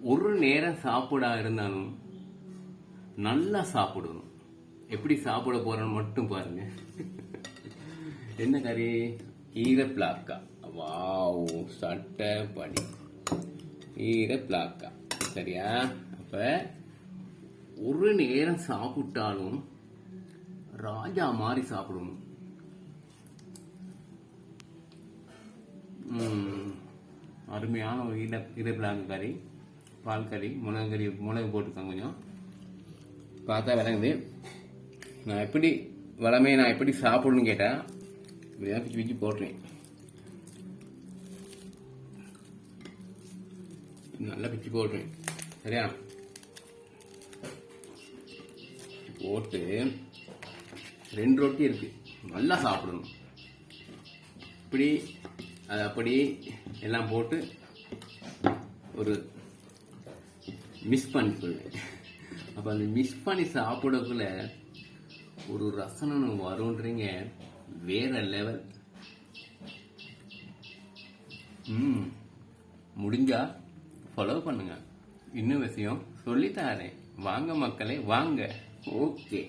ஒரு நேரம் சாப்பிடா இருந்தாலும் நல்லா சாப்பிடணும். எப்படி சாப்பிட போறோம்னு மட்டும் பாருங்க. என்ன கறி? ஈர பிளாக்கா வாவ் சட்டை படி. ஈர பிளாக்கா சரியா? அப்ப ஒரு நேரம் சாப்பிட்டாலும் ராஜா மாதிரி சாப்பிடணும். அருமையான ஒரு ஈர ஈர பிளாக்கு கறி. பால் கறி மிளகு கறி மிளகு கொஞ்சம். பார்த்தா விளங்குது. நான் எப்படி வளமையை நான் எப்படி சாப்பிடணும்னு கேட்டேன் இப்படிதான் பிச்சு பிச்சு போடுறேன். நல்லா பிச்சு போடுறேன். சரியா? போட்டு ரெண்டு ரொட்டி இருக்கு. நல்லா சாப்பிடணும். இப்படி அது அப்படி எல்லாம் போட்டு ஒரு மிஸ் பண்ணிக்கொள்வேன் அப்போ அந்த மிஸ் பண்ணி சாப்பிடக்குள்ள ஒரு ரசனம் வரும்ன்றீங்க. வேற லெவல் ம் முடிஞ்சா ஃபாலோ பண்ணுங்க. இன்னும் விஷயம் சொல்லித்தாரேன். வாங்க மக்களே வாங்க. ஓகே